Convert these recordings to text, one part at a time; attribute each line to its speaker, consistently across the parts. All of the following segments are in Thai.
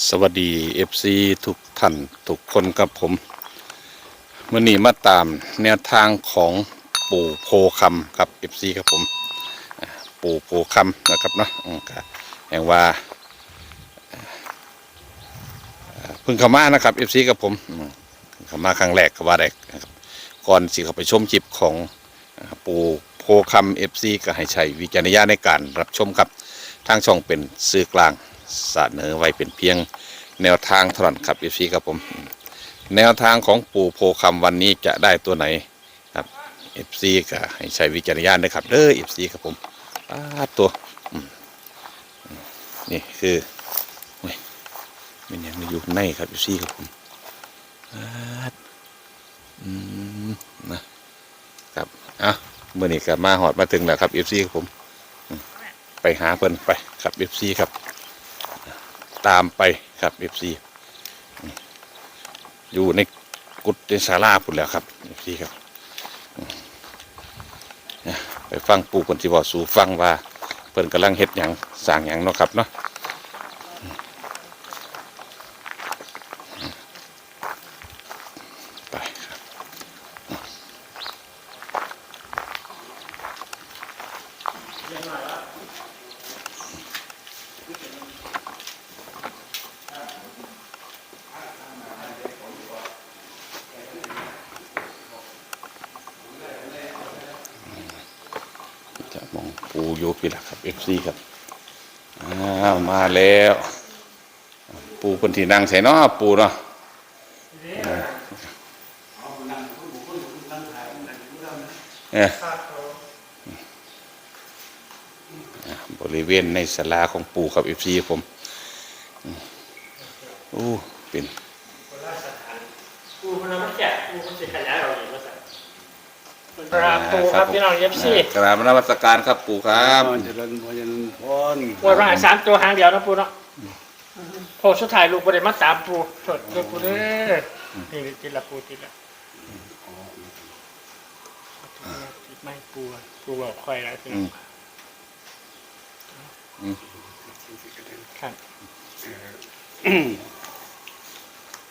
Speaker 1: สวัสดี FC ทุกท่านทุกคนกับผมมื่อนี้มาตามแนวทางของปู่โพคำครับ FC ครับผม ปู่โพคำนะครับเนาะอแห่งว่าเพิ่งเข้ามานะครับ FC กับผมอืมเพิ่งเข้ามาครั้งแรกก็ว่าได้นะครับก่อนสิเข้าไปชมจิบของปู่โพคำ FC ก็ให้ใช้วิจารณญาณในการรับชมครับทางช่องเป็นสื่อกลาง เสนอไว้เป็นเพียงแนวทางเท่านั้นครับเอฟซีครับผม แนวทางของปู่โพคำวันนี้จะได้ตัวไหนครับเอฟซีก็ให้ใช้วิจารณญาณนะครับเด้อเอฟซีครับผมป้าตัวนี่คือเว้ยมันยังไม่อยู่ข้างในครับเอฟซีครับผมอืมนะครับอะเมื่อนี้ก็มาหอดมาถึงแล้วครับเอฟซีครับผม ไปหาเพิ่นไปครับเอฟซีครับ ตามไปครับเอฟซีอยู่ในกุฏิศาลาพุ่นแล้วครับเอฟซีครับไปฟังปู่คนที่บอกสู่ฟังว่าเพิ่นกำลังเฮ็ดอย่างสร้างอย่างเนาะครับเนาะ จะมองปูอยู่พี่ละครับเอฟซีครับอ้าวมาแล้ว ปูคนที่นั่งใส่เนาะปูเนาะเออบริเวณในศาลาของปู่ครับเอฟซีผมอืมโอ้เป็น
Speaker 2: ปูพนักแกะปูคนสิขยายเราเอีกว่าสั่น กราบปูครับพี่น้องเอฟซี
Speaker 1: กราบนมัสการครับปูครับ
Speaker 3: เจริญพรเจริญพร
Speaker 2: วันวันสามตัวหางเดียวนะปูเนาะโพสุดท้ายลูกบริมาตามปูสดเลยปูเด้อนี่ติดละปูติดละติดไม่ปูปูบอกคอยแล้วพี่น้องครับ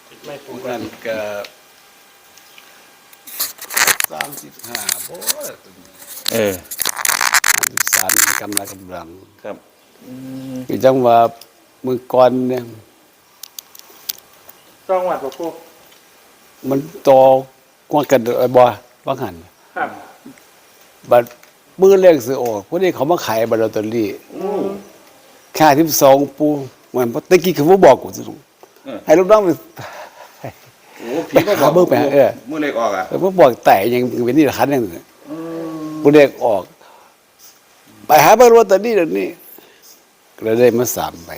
Speaker 2: ติดไม่ปูกั
Speaker 3: นั่
Speaker 2: น
Speaker 3: นก็ สามสิบห้าโอ้ย
Speaker 1: เออ
Speaker 3: สามสิบสามกำลังกำลัง
Speaker 1: ครับ
Speaker 3: คือจังว่ามือก่อนเนี่ย
Speaker 2: ต้องหวัดปู
Speaker 3: มันโตกว่ากันไอ้บ่ว่าหัน
Speaker 2: ครับ
Speaker 3: บัดมือเลขซื้อออกพวกนี้เขามาขายบัตรลอตเตอรี่ค่าที่สองปูเหมือนตะกี้คือผู้บอกกูสิ
Speaker 1: เออ
Speaker 3: ให้ลูกน้องไป
Speaker 1: โอ้ผีมา
Speaker 3: หาเบิ่งไปหาเออ
Speaker 1: มื่อเล็กออกอะ
Speaker 3: แต่พวกบอกแต่ยังเป็นนี่คันนึงผู้เด็กออก ไปหาเบอร์ลอตเตอรี่เดี๋ยวนี้ก็เลยได้มาสามใบ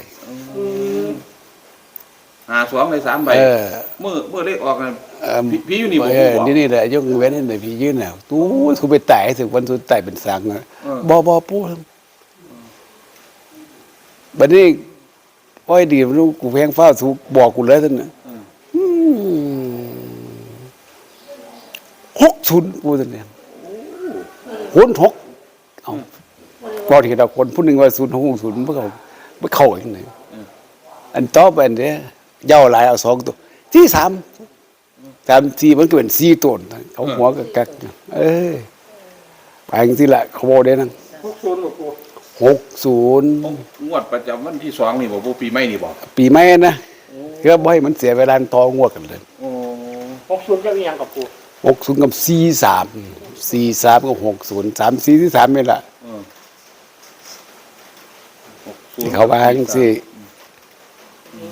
Speaker 1: หาสองเลยสามใบ
Speaker 3: เออ
Speaker 1: เมื่อเมื่อเล็กออกน่ะ
Speaker 3: เอ่อ
Speaker 1: ผีผีอยู่นี่บอก
Speaker 3: เออ
Speaker 1: บอก
Speaker 3: นี่นี่แหละยกเว้นให้หน่อยพี่ยืนน่ะตู้กูไปแต่ให้ถึงวันสุดแต่เป็นสังนะ
Speaker 1: เออ
Speaker 3: บอบอปูบัดนี้อ้อยดีมันรู้กูแพงฟ้าสูบอกกูเลยท่านน่ะ หกศูนย์ปูท่านเนี่ยหนหกเอาพอที่เราคนผู้หนึ่งว่าศูนย์หกศูนย์ไม่เข้าไม่เข้าอีกไหนอันต่อไปเนี่ยเย้าหลายเอาสองตัวที่สามสามสี่มันก็เป็นสี่ตัวนะเขาหัวกับกักอยู่เอ้ยไปจริงๆละเขาบอกได้นั่น
Speaker 2: พวกศูนย์ปู
Speaker 3: หกศูนย์
Speaker 1: งวดประจำวันที่สองนี่บอกปีใหม่นี่บอก
Speaker 3: ปีใหม่นะเพื่อบ่ให้มันเสียเวลาต่องวดกันเลย
Speaker 1: โอ้
Speaker 2: พวกศูนย์จะมีอย่างกับปู
Speaker 3: หกศูนย์กับสี่สามสี่สามกับหกศูนย์สามสี่ที่สามนี่แหละ
Speaker 1: เออหกศูน
Speaker 3: ที่
Speaker 1: ย์
Speaker 3: เขาวาจังสิ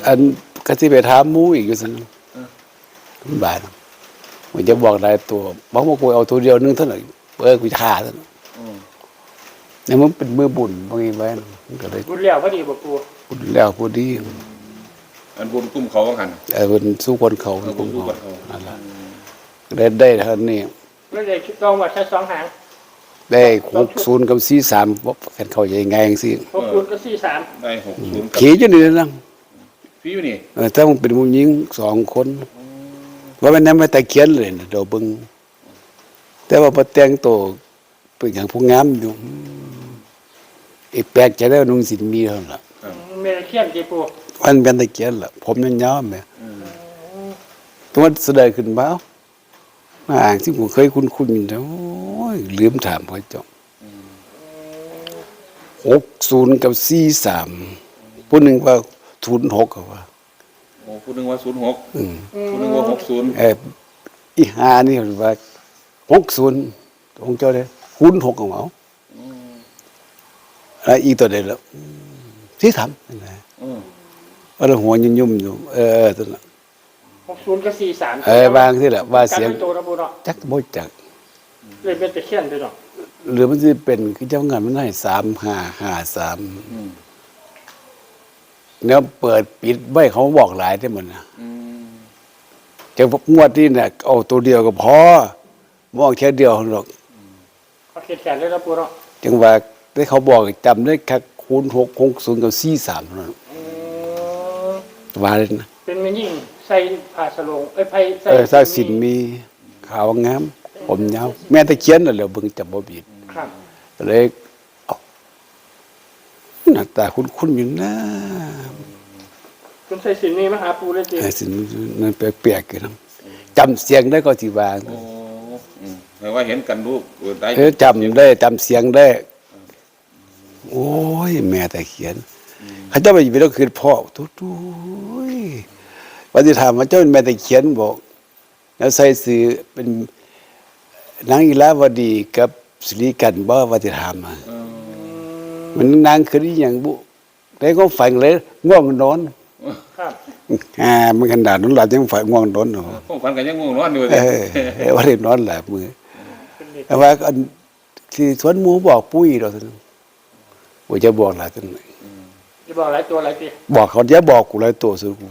Speaker 3: อันก็ที่ไปถามหมูอีกอยู่สิคุณบาทมันจะบอกหลายตัวบอกว่ากูเอาตัวเดียวนึงเท่าไหร่เออกูฆ่าเท่านั้น
Speaker 1: อืม
Speaker 3: เนี่ยมันเป็นมือบุญบางทีไว้มันก็เลย
Speaker 2: บุญเหลียวพอดีบ่ปู
Speaker 3: บุญแล้วผู้ดี
Speaker 1: อันบนกุ้มเขาว่าหัน
Speaker 3: เออเป็นสู้คนเขา
Speaker 1: เออ
Speaker 3: คุ้ม
Speaker 1: สู้
Speaker 3: เขา
Speaker 1: คนเขา
Speaker 3: นั่นแหละ ได้ได้เท่านี้
Speaker 2: แล้วเลยคิดต้องว่าแค่สองหาง
Speaker 3: ได้หกศูนย์กับสี่สามแฟนเขาใหญ่ไงอย่างสิ
Speaker 2: พวกศูนย์ก็สี่สาม
Speaker 1: ได้หกศูนย์กับ
Speaker 3: ขี่อยู่นี่นะ
Speaker 1: พี่อยู่นี่
Speaker 3: เออถ้ามันเป็นผู้หญิงสองคนว่ามันนั้นไม่แต่เขียนเลยนะเดี๋ยวเบิ่งแต่ว่าพอแต่งตัวเป็นอย่างผู้งามอยู่อีกแปลกใจได้ว่านุ่งสินมีเท่านั้นล่ะ
Speaker 2: เมริเคียนจีปู
Speaker 3: คมันเป็นตะเกียนล่ะผมยังยาวๆแม่ตัวมันแสดงขึ้นมาเอ้า มาอ่างที่ผมเคยคุ้นๆอยู่แล้วโอ้ยลืมถามพ่อเจ้าหกศูนย์กับสี่สามผู้หนึ่งว่าศูนย์หกก็ว่า
Speaker 1: โอ้พูดนึงว่าศูนย์หก
Speaker 3: อืม
Speaker 1: พูดนึงว่าหกศูนย์
Speaker 3: เอออีหานี่ว่าหกศูนย์ของเจ้าเลยคูณหกของเขาแล้วอีกตัวเดียวแล้วที่ทำนั่นแหละ
Speaker 1: อืม
Speaker 3: ว่าเราหัวยุ่มๆอยู่เออตัวนั้น
Speaker 2: หกศูนย์กับสี่สาม
Speaker 3: เออบางที่แหละว่าเสียง
Speaker 2: การเป็นตัวนะปูเนาะ
Speaker 3: จักบ่จัก
Speaker 2: เลยเป็นตะเคียนด้วยเนาะ
Speaker 3: หรือมันจะเป็นคือเจ้างานมันให้สามห้าห้าสาม
Speaker 1: อืม
Speaker 3: เนี่ยเปิดปิดไม่เขาบอกหลายได้หมดนะ
Speaker 1: อืม
Speaker 3: จะงวดที่เนี่ยเอาตัวเดียวก็พอบอกแค่เดียวหรอก
Speaker 2: เขาเขียนแขนเลยนะปูเนาะ
Speaker 3: จังว่าได้เขาบอกจำได้แค่คูณหกหกศูนย์กับสี่สามเท่านั้น
Speaker 2: อืม
Speaker 3: ว่าเลยนะ
Speaker 2: เป็นแม่ยิ่ง ใส่ผ้าสลงเอ้ยไผ่ใส่
Speaker 3: เออถ้าสินมีขาวงาม ผมยาวแม่ตะเคียนน่ะแหล้วเบิ่งจับบ่ผิด
Speaker 2: ครับ
Speaker 3: ก็เลยเอาหน้าตาคุ้นๆอยู่นะ
Speaker 2: คุณใส่สินนี้มาหาปูเลยจริง
Speaker 3: ไอ้สินมันแปลกๆอยู่นะจำเสียงได้ก็สิว่า
Speaker 1: โอ้อืมแปลว่าเห็นกันรูปเออได้
Speaker 3: เออจำได้จำเสียงได้ โอ้ย แม่ตะเคียนเขาเจ้าไปอยู่ไปแล้วคือพ่อทุทุย วันที่ถามว่าเจ้าเป็นแม่ตะเคียนบอก แล้วใส่สื่อเป็นนางอีลาวดีกับสิริกันบ่ว่าที่ถามมา
Speaker 1: เออ
Speaker 3: มันนางคืออหย่างบุแต่ก็ฝันเลยง่วงนอน
Speaker 2: ครับ
Speaker 3: อ่ามันขนาดนั้นหลับยังฝันง่วงนอนเนาะ
Speaker 1: พวกฝันกันยังง่วงนอนอยู่
Speaker 3: เอ
Speaker 1: เลย
Speaker 3: อว่าได้นอนหลับมือ
Speaker 2: เป็นเด็ก
Speaker 3: แต่ว่าอันที่สวนหมูบอกปุ้ยเราท่านว่าจะบอกหลายท่าน
Speaker 2: จะบอกหลายตัวหลายปี
Speaker 3: บอกเขาจะบอกกูหลายตัวสุดกู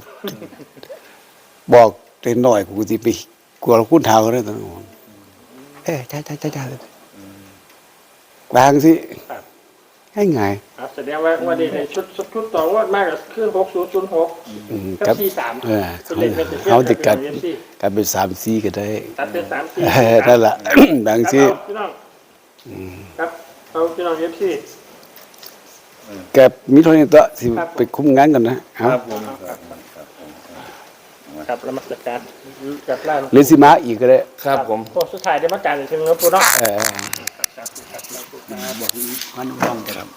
Speaker 3: บอกเล็กน้อยกูที่ไปกลัวเราคุ้นทางเขาได้ตอนนั้นเอ้ยจ้าจ้าจ้าจ้าบางสิ
Speaker 2: ครับ
Speaker 3: ง่ายง่าย
Speaker 2: ครับแสดงว่าวันนี้ในชุดชุดชุดต่อว่ามากกับขึ้นหกศูนย์ศูนย์หก
Speaker 3: ๆอืม
Speaker 2: กับ
Speaker 3: ครับ
Speaker 2: สี่สาม
Speaker 3: เออ
Speaker 2: เป็นเลขเป็นตะเคียน
Speaker 3: เขาจะกัด
Speaker 2: เป็นสี่
Speaker 3: กันเป็นสามซีก็ได้
Speaker 2: ตัดเป็นสามสี่
Speaker 3: เออนั่นแหละบางสิ
Speaker 2: ครับพี่น้องครับเอาพี่น้องเอฟซี
Speaker 3: แกมีเท่านี้ตัวสิ
Speaker 2: ครับ
Speaker 3: ไปคุ้มงานกันนะ
Speaker 1: ค
Speaker 3: เอา
Speaker 1: รับผมครับ
Speaker 2: ครับแล้วมาจัดการจัดล่า
Speaker 3: หรือสิมาอีกก็ได้
Speaker 1: ครับผม
Speaker 2: โอ้สุดท้ายได้มาจานอีกทีนึงแล้วปูเนาะ
Speaker 3: เออ
Speaker 2: ครับ
Speaker 3: มันว่างกัน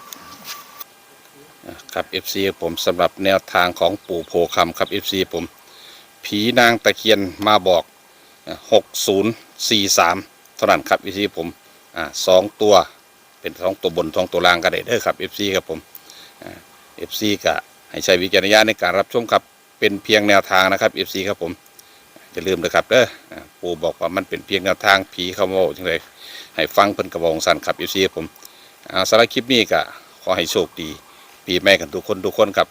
Speaker 1: ครับ FC ผมสำหรับแนวทางของปู่โพคำครับ FC ผม ผีนางตะเคียนมาบอกหกศูนย์สี่สามเท่านั้นครับ FC ผมอ่าสองตัว เป็นสองตัวบนสองตัวล่างก็ได้เด้อครับ FC ครับผมเอ่า FC ก็ให้ใช้วิจารณญาณในการรับชมครับเป็นเพียงแนวทางนะครับ FC ครับผมอย่าลืมนะครับเด้อปู่บอกว่ามันเป็นเพียงแนวทางผีเขาโม่จังเลยให้ฟังเพิ่นกระบอกสั่นครับ FC ครับผมอ่าสำหรับคลิปนี้ก็ขอให้โชคดี ปีใหม่กันทุกคนทุกคนครับ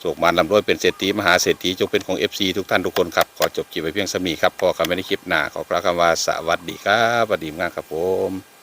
Speaker 1: โชคมานลำรวยเป็นเศรษฐีมหาเศรษฐีจงเป็นของ FC ทุกท่านทุกคนครับ ขอจบคลิปไปเพียงสมีครับ พอคำไว้ในคลิปหน้าขอกล่าวคำว่าสวัสดีครับสวัสดีงานครับผม